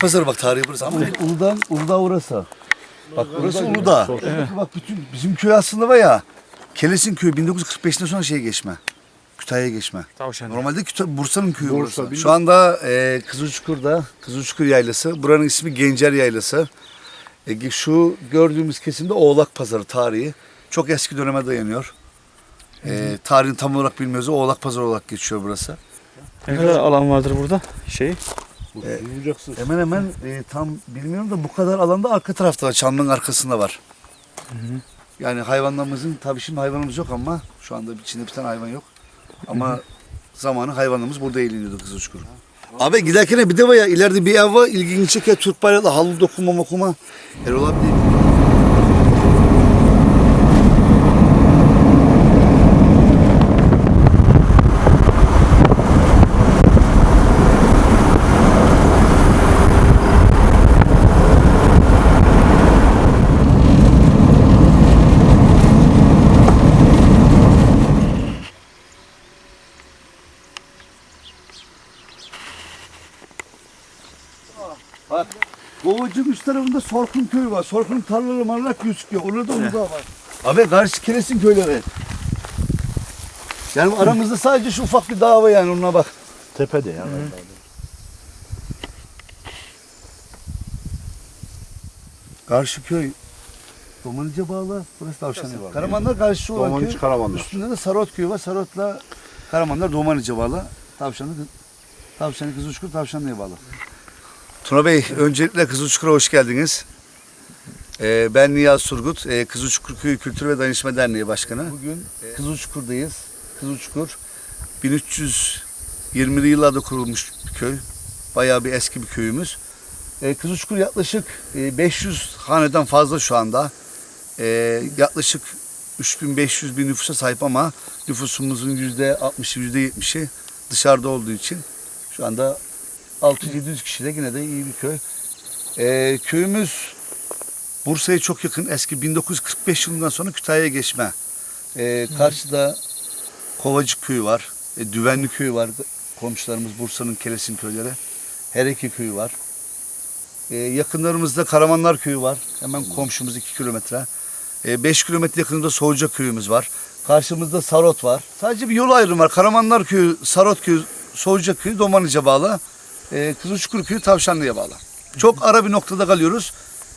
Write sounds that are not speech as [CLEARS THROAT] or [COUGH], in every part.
Pazarı bak tarihi burası ama. Uludağ, Uludağ orası. Bak burası Uludağ. Bak bütün bizim köy aslında var ya. Kelesin köyü 1945'ten sonra şeye geçme. Kütahya'ya geçme. Tavşan. Normalde Kütahya, Bursa'nın köyü Bursa, burası. Şu anda e, Kızılçukur'da, Kızılçukur Yaylası. Buranın ismi Gencer Yaylası. E, şu gördüğümüz kesimde Oğlak Pazarı tarihi. Çok eski döneme dayanıyor. E, tarihini tam olarak bilmiyoruz. Oğlak Pazarı olarak geçiyor burası. Ne kadar alan vardır burada? Şey. Bulacaksın. Hemen hemen e, tam bilmiyorum da bu kadar alanda arka tarafta var. Çamlığın arkasında var. Yani hayvanlarımızın tabii şimdi hayvanımız yok ama şu anda içinde bir tane hayvan yok. Ama zamanı hayvanlarımız burada eğleniyordu Kızılçukur. Abi giderken bir de var ya ileride bir ev var ilgini çeker Türk bayrağı halı dokunma mokuma. Erol abi değil. Bak Kovacık üst tarafında Sorkun köyü var. Sorkun tarlaları marlak gözüküyor. Orada Uludağ var. Abi karşı Kiresin köyleri. Yani aramızda sadece şu ufak bir dağ var yani onuna bak. Tepede ya. Karşı köy Domalıca bağlı. Burası Tavşanlı. Karamanlar karşı olan köy. Karamanlar. Üstünde de Sarot köyü var. Sarot'la Karamanlar Domalıca bağlı. Tavşanlı Tavşanlı Kızılçukur Tavşanlı'ya bağlı. Tuna Bey öncelikle Kızılçukur'a hoş geldiniz. Ee, ben Niyaz Surgut, ee, Kızılçukur Köyü Kültür ve Dayanışma Derneği Başkanı. Bugün e, Kızılçukur'dayız. Kızılçukur 1320'li yıllarda kurulmuş bir köy. Bayağı bir eski bir köyümüz. Ee, Kızılçukur yaklaşık e, 500 haneden fazla şu anda. Ee, yaklaşık 3500 bin nüfusa sahip ama nüfusumuzun %60'ı %70'i dışarıda olduğu için şu anda 600-700 kişi de yine de iyi bir köy. Ee, köyümüz Bursa'ya çok yakın. Eski 1945 yılından sonra Kütahya'ya geçme. Ee, karşıda Kovacık köyü var. E, Düvenli köyü var. Komşularımız Bursa'nın Kelesin köyleri. Hereki köyü var. Ee, yakınlarımızda Karamanlar köyü var. Hemen komşumuz 2 kilometre. 5 kilometre yakınında Soğuca köyümüz var. Karşımızda Sarot var. Sadece bir yol ayrımı var. Karamanlar köyü, Sarot köyü, Soğuca köyü Domanlıca bağlı. E, Kızılçukur köyü Tavşanlı'ya bağlı. Çok ara bir noktada kalıyoruz.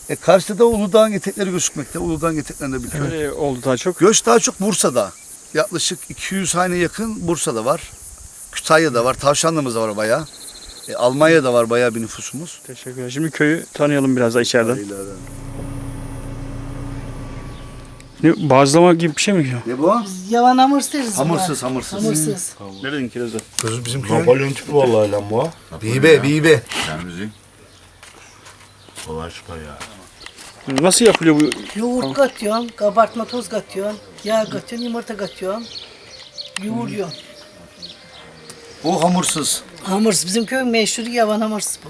E, karşıda Uludağ'ın etekleri gözükmekte. Uludağ'ın eteklerinde bir köy. Öyle oldu daha çok. Göç daha çok Bursa'da. Yaklaşık 200 hane yakın Bursa'da var. Kütahya'da var. Tavşanlımız da var bayağı. E, Almanya'da var bayağı bir nüfusumuz. Teşekkür ederim. Şimdi köyü tanıyalım biraz da içeriden. Ne, bazlama gibi bir şey mi? Ne bu? Yavan hamırsız. Hamursuz, hamursuz. Hamursuz. Nereden kirazı? Kız bizim köy. Napolyon tipi vallahi lan bu. Bibe, bibe. Temizlik. Kolay çıkar ya. Nasıl yapılıyor bu? Yoğurt katıyorsun, kabartma toz katıyorsun, yağ katıyorsun, yumurta katıyorsun. Yoğuruyorsun. Bu hamursuz. Hamursuz. Bizim köyün meşhur yavan hamursuz bu.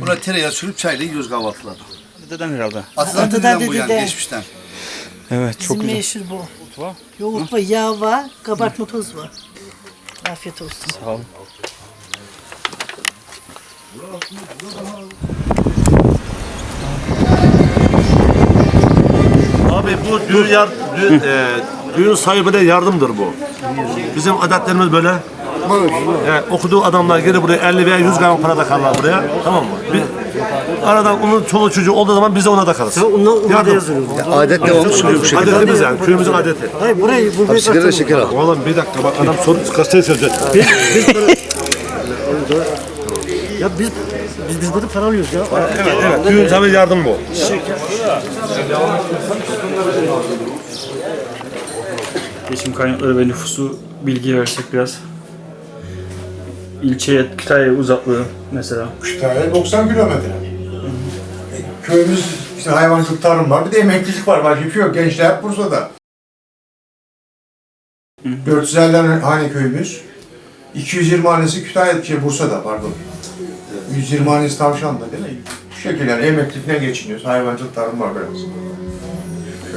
Buna tereyağı sürüp çayla yiyoruz kahvaltılarda. Dededen herhalde. Atadan Atadan dededen bu yani dededen. geçmişten. Evet Bizim çok güzel. meşhur bu. Yoğurt var, yağ var, kabartma toz var. Afiyet olsun. Sağ olun. Abi bu düğün, yar, düğün, e, düğün sahibine yardımdır bu. Bizim adetlerimiz böyle. Yani okuduğu adamlar geri buraya 50 veya 100 gram para takarlar buraya. Tamam mı? Bir, aradan onun çoluğu çocuğu olduğu zaman biz de ona takarız. Yardım. Adet devam sürüyor bu şekilde. Adetimiz yani, köyümüzün adeti. Hayır burayı bu Abi sigara şeker al. Oğlum bir dakika bak adam soru gazeteye söyleyecek. ya biz biz, biz burada para alıyoruz ya. Evet evet, düğün sahibine yardım bu. Geçim kaynakları ve nüfusu bilgi versek biraz. İlçeye, Kütahya'ya uzaklığı mesela. Kütahya 90 kilometre. Köyümüz işte hayvancılık tarım var. Bir de emeklilik var. Başka bir şey yok. Gençler hep Bursa'da. 450 hane köyümüz. 220 hanesi Kütahya, şey Bursa'da pardon. 120 hanesi Tavşan'da değil mi? Bu şekilde yani emeklilikle geçiniyoruz. Hayvancılık tarım var biraz.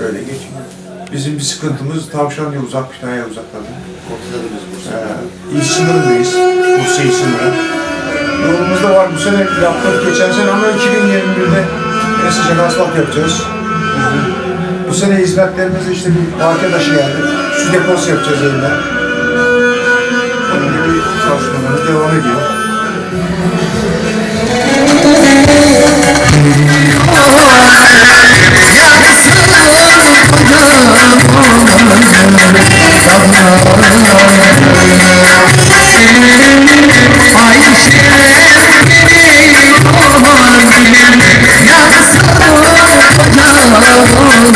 Öyle geçiniyoruz. Bizim bir sıkıntımız Tavşan diye uzak, Kütahya uzak tabii. Ortada da biz Bursa. Ee, il sınırındayız. Bursa il sınırı. Yolumuzda var bu sene yaptık geçen sene ama 2021'de yine sıcak asfalt yapacağız. Bu sene hizmetlerimizde işte bir parke taşı geldi. Su deposu yapacağız yeniden. Onun gibi çalışmalarımız devam ediyor. Şu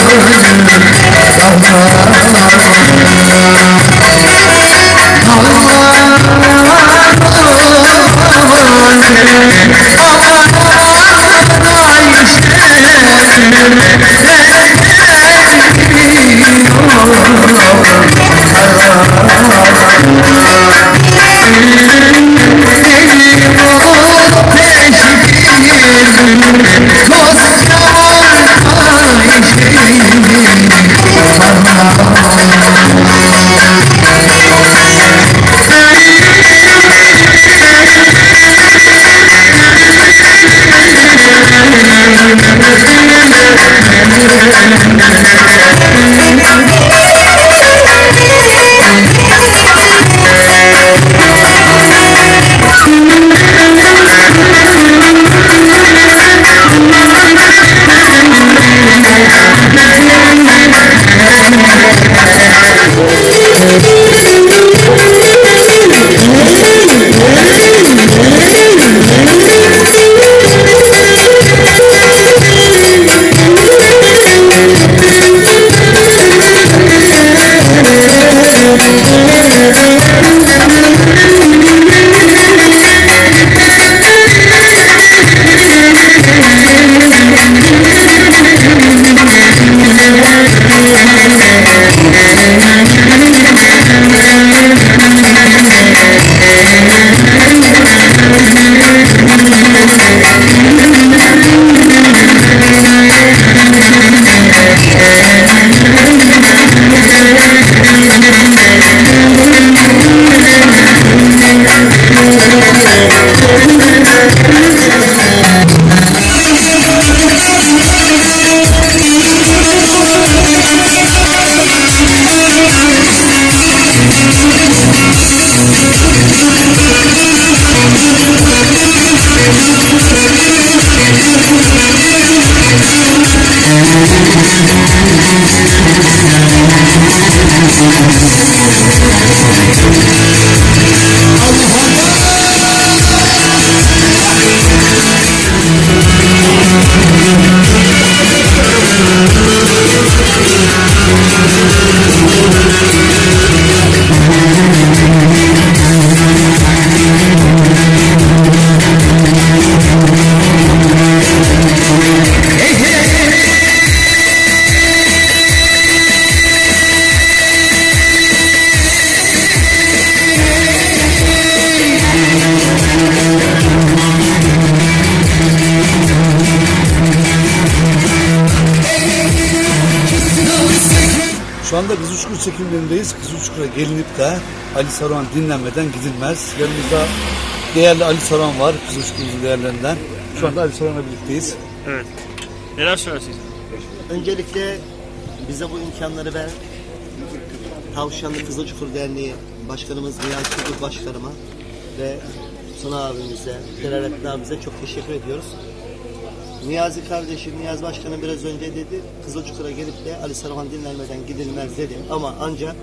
gelinip de Ali Saruhan dinlenmeden gidilmez. Yanımızda değerli Ali Saruhan var, Kızılçukur'un değerlerinden. Şu anda Ali Saruhan'la birlikteyiz. Evet. Neler söylersiniz? Öncelikle bize bu imkanları veren Tavşanlı Kızılçukur Derneği Başkanımız Niyazi Çukur Başkanıma ve Tuna abimize, Keralettin abimize çok teşekkür ediyoruz. Niyazi kardeşim, Niyazi Başkanım biraz önce dedi, Kızılçukur'a gelip de Ali Saruhan dinlenmeden gidilmez dedi. Ama ancak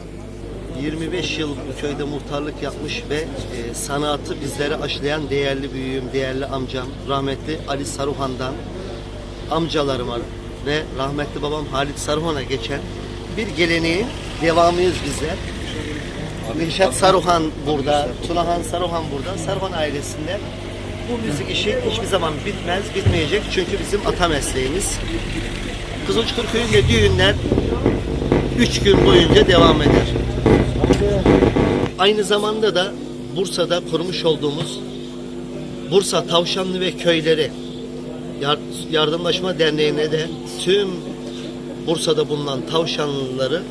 25 yıl bu köyde muhtarlık yapmış ve e, sanatı bizlere aşılayan değerli büyüğüm, değerli amcam, rahmetli Ali Saruhan'dan amcalarıma ve rahmetli babam Halit Saruhan'a geçen bir geleneğin devamıyız bizler. Nişat Saruhan burada, Tunahan Saruhan burada. Saruhan ailesinde bu müzik işi hiçbir zaman bitmez, bitmeyecek. Çünkü bizim ata mesleğimiz. Kızılçukur köyünde düğünler üç gün boyunca devam eder. Aynı zamanda da Bursa'da kurmuş olduğumuz Bursa Tavşanlı ve Köyleri Yar- Yardımlaşma Derneği'ne de tüm Bursa'da bulunan tavşanlıları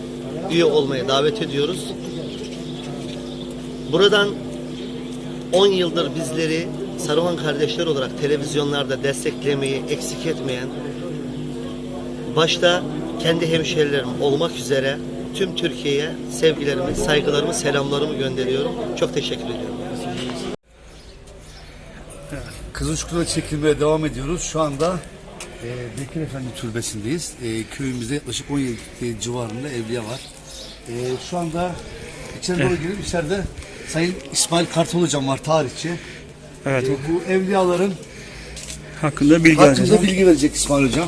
üye olmaya davet ediyoruz. Buradan 10 yıldır bizleri Saruhan kardeşler olarak televizyonlarda desteklemeyi eksik etmeyen başta kendi hemşerilerim olmak üzere tüm Türkiye'ye sevgilerimi, saygılarımı, selamlarımı gönderiyorum. Çok teşekkür ediyorum. Kızılçukur'a çekilmeye devam ediyoruz. Şu anda e, Bekir Efendi Türbesi'ndeyiz. E, köyümüzde yaklaşık 17 civarında evliya var. E, şu anda içeri doğru girip içeride Sayın İsmail Kartal Hocam var tarihçi. Evet. E, bu evliyaların Hakkında bilgi hakkında bilgi verecek İsmail Hocam.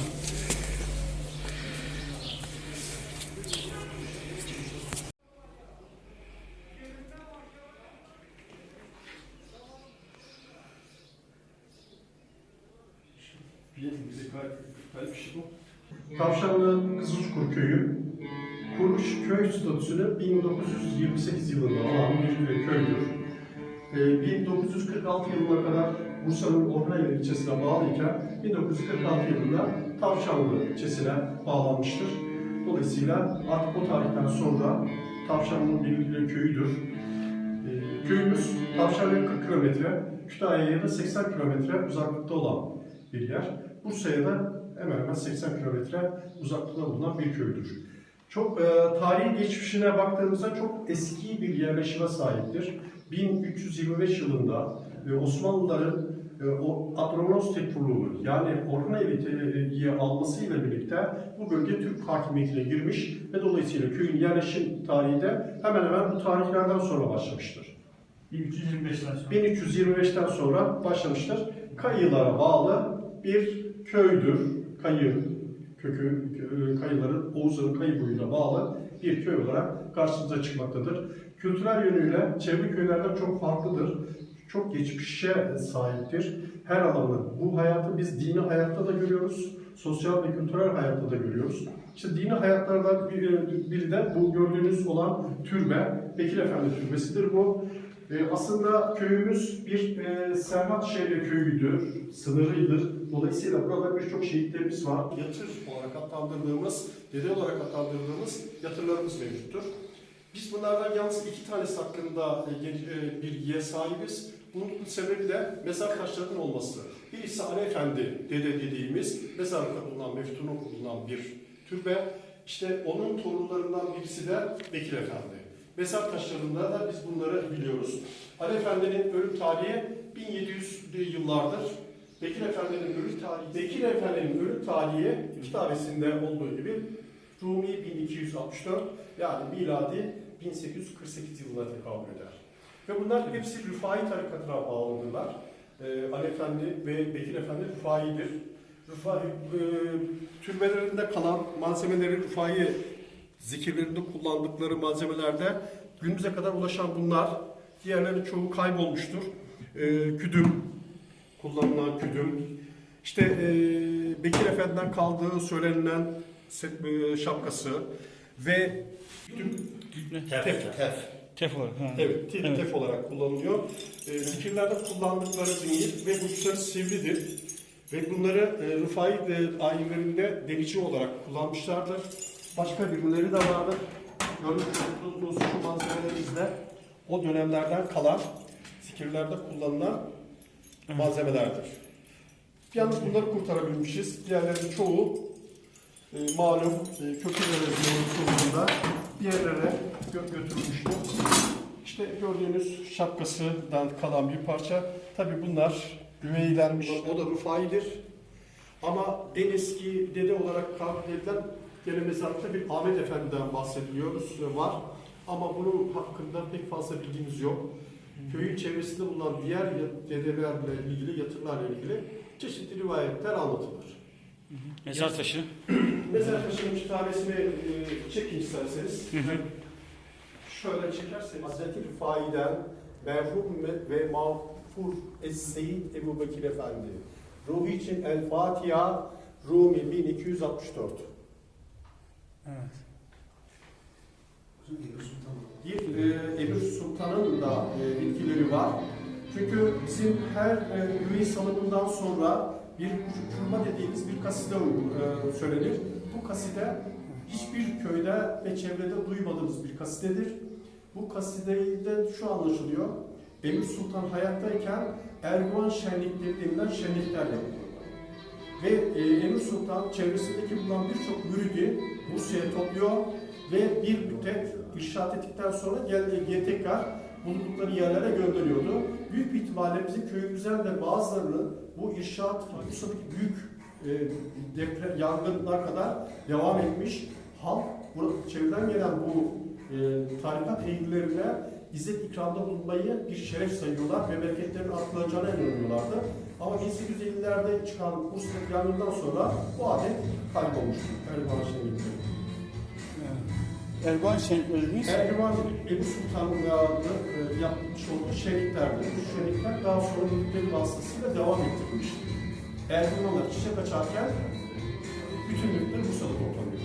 Tavşanlı Kızılçukur Köyü kuruluş köy statüsünü 1928 yılında alan bir köydür. Ee, 1946 yılına kadar Bursa'nın Orhaneli ilçesine bağlıyken 1946 yılında Tavşanlı ilçesine bağlanmıştır. Dolayısıyla artık o tarihten sonra Tavşanlı'nın bir köyüdür. Ee, Köyümüz Tavşanlı'ya 40 kilometre, Kütahya'ya da 80 kilometre uzaklıkta olan bir yer. Bursa'ya da hemen hemen 80 kilometre uzaklıkta bulunan bir köydür. Çok e, tarihi geçmişine baktığımızda çok eski bir yerleşime sahiptir. 1325 yılında e, Osmanlıların e, o Adronos Tekfurluğu yani Orhan Evi'yi almasıyla birlikte bu bölge Türk hakimiyetine girmiş ve dolayısıyla köyün yerleşim tarihi de hemen hemen bu tarihlerden sonra başlamıştır. 1325'ten sonra. 1325'ten sonra başlamıştır. Kayılara bağlı bir köydür. Kayı kökü e, kayıların Oğuzların kayı boyuna bağlı bir köy olarak karşımıza çıkmaktadır. Kültürel yönüyle çevre köylerden çok farklıdır. Çok geçmişe sahiptir. Her alanı. Bu hayatı biz dini hayatta da görüyoruz. Sosyal ve kültürel hayatta da görüyoruz. İşte dini hayatlardan biri, biri de bu gördüğünüz olan türbe. Bekir Efendi Türbesi'dir bu. E, aslında köyümüz bir e, Serhat Şehri köyüdür, sınırıdır. Dolayısıyla burada birçok şehitlerimiz var. Yatır olarak adlandırdığımız, dede olarak adlandırdığımız yatırlarımız mevcuttur. Biz bunlardan yalnız iki tanesi hakkında e, e, bilgiye sahibiz. Bunun sebebi de mezar taşlarının olması. Birisi Ali Efendi dede dediğimiz mezarlıkta bulunan, meftunu bulunan bir türbe. İşte onun torunlarından birisi de Bekir Efendi. Mezar taşlarında da biz bunları biliyoruz. Ali Efendi'nin ölüm tarihi 1700'lü yıllardır. Bekir Efendi'nin ölüm tarihi, Bekir Efendi'nin ölüm tarihi iki tanesinde olduğu gibi Rumi 1264 yani miladi 1848 yılına tekabül eder. Ve bunlar hepsi Rıfai tarikatına bağlıdırlar. Ee, Ali Efendi ve Bekir Efendi Rıfai'dir. Rıfai, e, türbelerinde kalan malzemeleri Rıfai zikirlerinde kullandıkları malzemelerde günümüze kadar ulaşan bunlar. Diğerlerinin çoğu kaybolmuştur. Ee, küdüm, kullanılan küdüm. İşte e, Bekir Efendi'den kaldığı söylenilen e, şapkası ve tef, tef. Tef olarak. Ha. Evet, tef, Evet. tef olarak kullanılıyor. E, zikirlerde kullandıkları zincir ve uçları sivridir. Ve bunları e, Rıfai e, ayinlerinde delici olarak kullanmışlardır. Başka birimleri de vardır. Görmüş olduğunuz şu malzemelerimizde o dönemlerden kalan zikirlerde kullanılan malzemelerdir. Yalnız bunları kurtarabilmişiz. Diğerlerinin çoğu e, malum e, köküleri sonucunda bir yerlere gö- götürülmüştü. İşte gördüğünüz şapkasından kalan bir parça. Tabi bunlar üveylenmiş. O da Rufai'dir. Ama en eski dede olarak kabul edilen gene mezarlıkta bir Ahmet Efendi'den bahsediliyoruz var. Ama bunun hakkında pek fazla bilgimiz yok. Köyün çevresinde bulunan diğer dedelerle ilgili, yatırlarla ilgili çeşitli rivayetler anlatılır. Mezar taşı. [CLEARS THROAT] Mezar taşının bir tanesini e, çekin isterseniz. Şöyle çekerseniz Hazreti Rıfai'den merhum ve- mağfur Es-Seyyid Ebu Bekir Efendi. Ruhu için El Fatiha Rumi 1264. Evet. Bir e, Emir Sultan'ın da e, bitkileri var. Çünkü bizim her e, üvey salımından sonra bir kurma dediğimiz bir kaside e, söylenir. Bu kaside hiçbir köyde ve çevrede duymadığımız bir kasidedir. Bu kasidede şu anlaşılıyor. Emir Sultan hayattayken Erguvan şenlikleri denilen şenlikler yapılıyor. Ve e, Emir Sultan çevresindeki bulunan birçok müridi Bursa'ya topluyor ve bir müddet irşat ettikten sonra geldiği tekrar bulundukları yerlere gönderiyordu. Büyük bir ihtimalle bizim köyümüzden de bazılarını bu irşat Bursa'daki büyük e, deprem, yangınlar kadar devam etmiş. Halk çevreden gelen bu e, tarikat eğilimlerine izzet ikramda bulunmayı bir şeref sayıyorlar ve bereketlerin artılacağına inanıyorlardı. Ama 1850'lerde çıkan Bursa'daki yangından sonra bu adet kaybolmuştur. Erdoğan şenlikleri. Erdoğan şenliklerimiz Erdoğan Ebu Sultan'la e, yapmış olduğu şenliklerdir. Bu şenlikler daha sonra müritleri vasıtasıyla devam ettirilmiştir. Erdoğanlar çiçek açarken bütün müritler Bursa'da toplanıyor.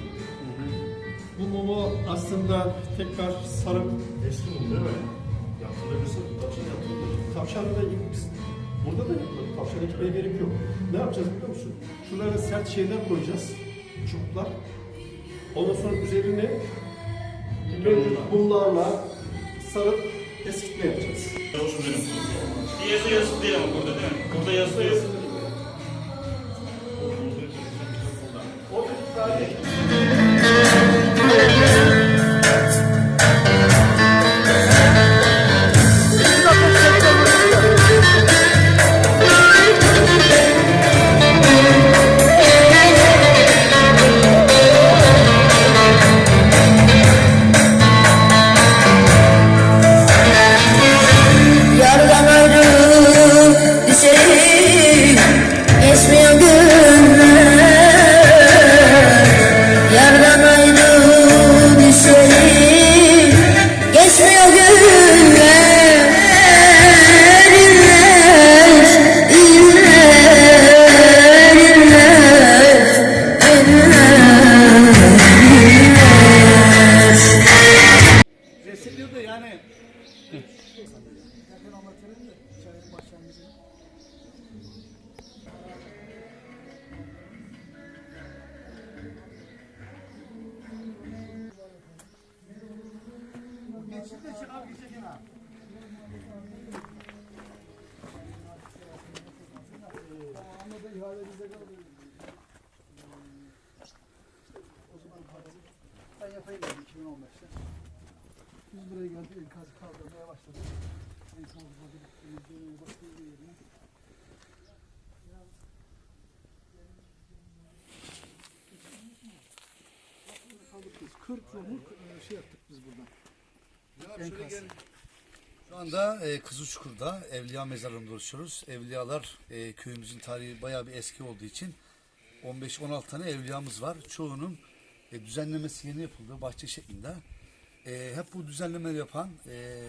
Bu mumu aslında tekrar sarıp Eski mum değil mi? Yaptırabilirsin. Taşın yaptırabilirsin. Tavşanı da biz burada da yapılır. Tavşan ekmeye gerek yok. Ne yapacağız biliyor musun? Şunlara sert şeyler koyacağız. Çubuklar. Ondan sonra üzerine mevcut bunlarla sarıp eskitme yapacağız. Bir yazı yazılı değil ama burada değil mi? Burada yazılı yok. Orada bir 2015'te. Biz buraya geldik, enkazı kaldırmaya başladık. Enkazı temizliğine bakıyordu yerine. Kaldırdık. 40 yıllık e, şey yaptık biz buradan. Enkaz. Şu anda e, Kızılçukur'da Evliya Mezarı'nda dolaşıyoruz. Evliyalar e, köyümüzün tarihi bayağı bir eski olduğu için 15-16 tane evliyamız var. Çoğunun e, düzenlemesi yeni yapıldı bahçe şeklinde. E, hep bu düzenlemeleri yapan e,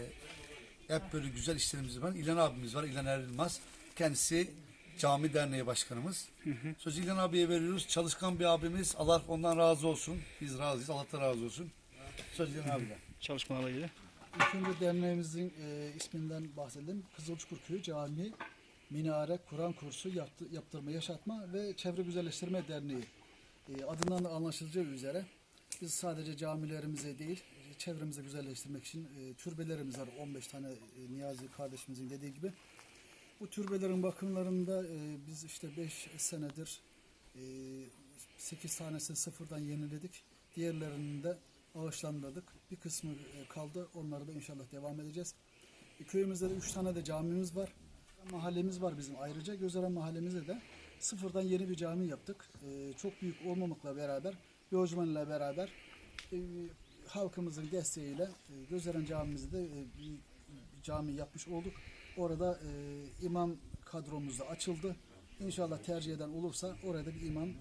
hep böyle güzel işlerimiz var. İlhan abimiz var. İlhan Erilmaz. Kendisi cami derneği başkanımız. Sözü İlhan abiye veriyoruz. Çalışkan bir abimiz. Allah ondan razı olsun. Biz razıyız. Allah da razı olsun. Söz İlhan abiden. Çalışmalarla ilgili. İlk önce derneğimizin e, isminden bahsedelim. Kızılçukur Köyü Cami, Minare, Kur'an kursu yaptı, yaptırma, yaşatma ve çevre güzelleştirme derneği. E, adından da anlaşılacağı üzere biz sadece camilerimize değil, e, çevremizi güzelleştirmek için e, türbelerimiz var. 15 tane e, Niyazi kardeşimizin dediği gibi. Bu türbelerin bakımlarında biz işte 5 senedir e, 8 tanesini sıfırdan yeniledik. Diğerlerini de ağaçlandırdık. Bir kısmı kaldı. Onları da inşallah devam edeceğiz. Köyümüzde de 3 tane de camimiz var. Mahallemiz var bizim ayrıca. Gözeren mahallemizde de sıfırdan yeni bir cami yaptık. E, Çok büyük olmamakla beraber, lojman ile beraber e, halkımızın desteğiyle e, Gözeren camimizi de e, bir cami yapmış olduk. Orada e, imam kadromuz da açıldı. İnşallah tercih eden olursa orada bir imam e,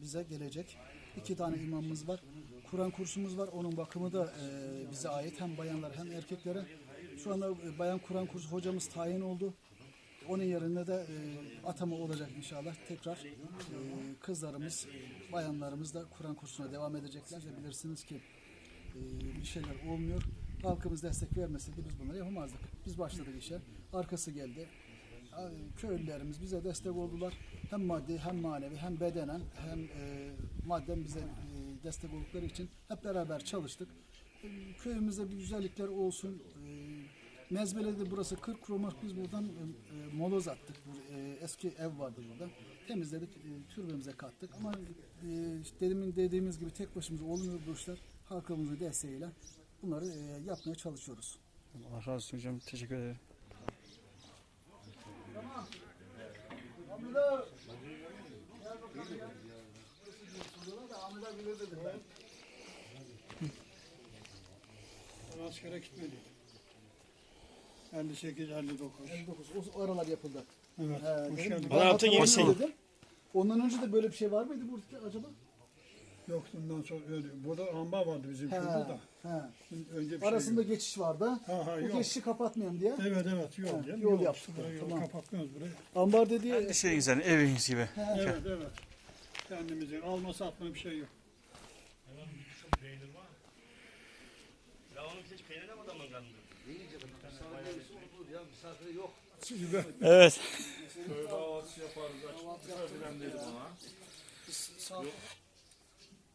bize gelecek. İki tane imamımız var. Kur'an kursumuz var. Onun bakımı da e, bize ait. Hem bayanlar hem erkeklere. Şu anda e, bayan Kur'an kursu hocamız tayin oldu. Onun yerine de e, atama olacak inşallah. Tekrar e, kızlarımız, bayanlarımız da Kur'an kursuna devam edecekler. De bilirsiniz ki e, bir şeyler olmuyor. Halkımız destek vermeseydi biz bunları yapamazdık. Biz başladık işe. Arkası geldi. Köylülerimiz bize destek oldular. Hem maddi hem manevi hem bedenen hem e, madden bize e, destek oldukları için hep beraber çalıştık. E, köyümüzde bir güzellikler olsun. E, Mezbele'de burası 40 kromak biz buradan e, moloz attık. Bu, e, eski ev vardı burada. Temizledik, e, türbemize kattık. Ama e, işte demin dediğimiz gibi tek başımıza olmuyor bu işler. Halkımızın desteğiyle bunları e, yapmaya çalışıyoruz. Allah razı olsun hocam. Teşekkür ederim. Askere gitmedi. 58 59. 59. O, o aralar yapıldı. Evet. He, hoş geldin. Ondan önce de böyle bir şey var mıydı burada acaba? Yok bundan sonra öyle. Burada ambar vardı bizim He, şurada da. he. Önce bir Arasında şey geçiş vardı. Ha, ha, Bu yok. geçişi kapatmayalım diye. yok. Evet evet yol. Ha, canım, yol yol. yaptık, yol tamam. kapatmıyoruz burayı. Ambar dediği Bir şey güzel. Eviniz gibi. Evet evet. Kendimizin alma satma bir şey yok. Evet.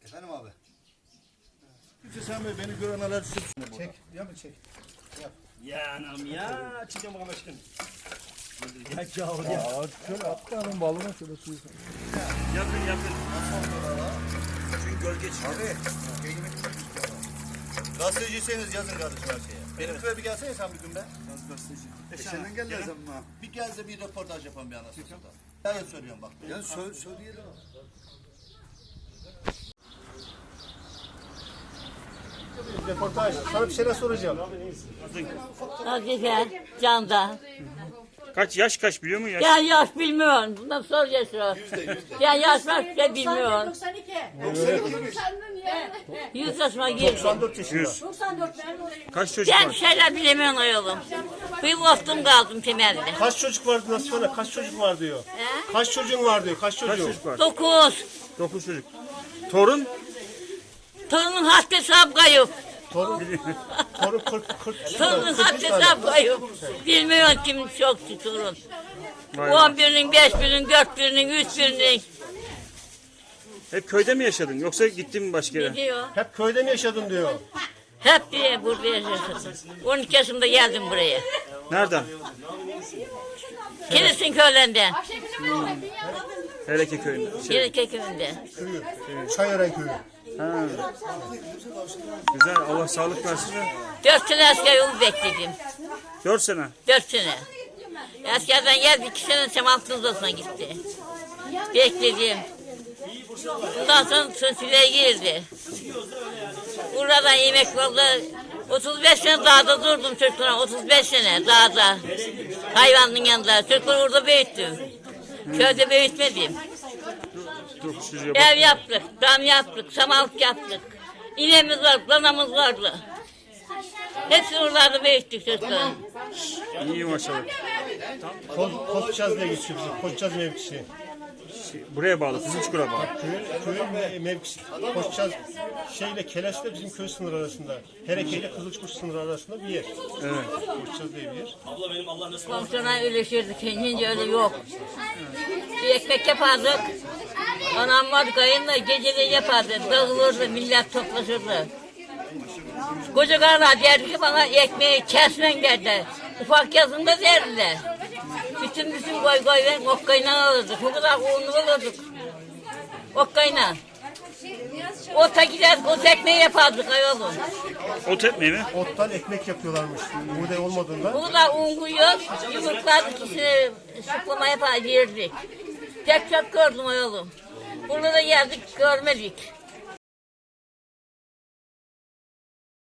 Efendim abi. Sen beni görenler çek. Ya mı çek? Ya anam ya. Çıkın bakalım çıkın. Şöyle atlayalım balına şöyle suyu. Yakın yakın. Gazeteciyseniz yazın kardeşim her şeye. Benim köye bir gelsene sen bir gün be. Gazeteci. Senden gel lazım ha. Bir gel de bir röportaj yapalım bir anasını satayım. Ben söylüyorum bak. Yani sö söyleyelim. Reportaj. Sana bir şeyler soracağım. Hakikat canda. Kaç yaş kaç biliyor musun yaş? Ben yaş bilmiyorum. Bundan soracaksın. Ben yaş var şey bilmiyorum. 100 yaşıma girdim. 94 yaşında. Kaç çocuk Ben var? şeyler bilemiyorum oğlum. Bir vaktim kaldım temelde. Kaç çocuk vardı nasıl söyle? Kaç çocuk var diyor. Kaç çocuğun var diyor. Kaç Kaç çocuğun? çocuk var? 9. 9 çocuk. Torun? Torunun haddi hesap kayıp. Torun, torun 40 40 Torunun haddi hesap kayıp. Bilmiyorum kim çok torun. Vay vay. 11'inin, 5'birinin, 4'birinin, 3'birinin Hep köyde mi yaşadın yoksa gittin mi başka yere? gidiyor. Hep köyde mi yaşadın diyor. Hep diye burada yaşasın. 12 yaşında geldim buraya. Nereden? Kilisin köylerinden. Hereke köyünde. Şey, Kirike köyünde. Çayören köyü. Güzel Allah sağlık versin. 4 sene asker yolu bekledim. 4 sene. 4 sene. Askerden geldi 2 sene Semaltın Odası'na gitti. Bekledim. Bundan sonra sınıfıya girdi. Buradan yemek oldu. 35 sene dağda durdum çocuklara. 35 sene dağda. Hayvanın yanında. Çocukları orada büyüttüm. Köyde büyütmedim. 9 çocuğa bak. Ev yaptık, dam yaptık, samanlık yaptık. İnemiz var, lanamız vardı. Hepsini oralarda büyüttük çocuklar. İyi maşallah. Koçacağız diye geçiyor bizim. Koçacağız mevkisi. Buraya bağlı. Kızılçukur'a bağlı. Köyün, köyün me- mevkisi. Koçacağız şeyle Keles'le bizim köy sınırı arasında. Hereke ile Kızılçkuş sınırı arasında bir yer. Evet. Koçacağız diye bir yer. Abla benim Allah nasıl Komşuna öleşirdik, şimdi öyle yok. Bir ekmek yapardık. Anam var kayınla gecede yapardı. Dağılırdı, millet toplaşırdı. Koca karılar derdi ki bana ekmeği kesmen derdi. Ufak yazında derdiler. Bütün bütün koy koy ver, okkayla alırdık. O kadar unlu alırdık. Okkayla. Ota giderdik, ot ekmeği yapardık ayolum. Ot etmeyi mi? Ottan ekmek yapıyorlarmış. Buğday olmadığında. Burada un koyuyoruz, yumurtladık ikisini sıklama yapar yerdik. Tek çok gördüm oğlum. Burada da geldik görmedik.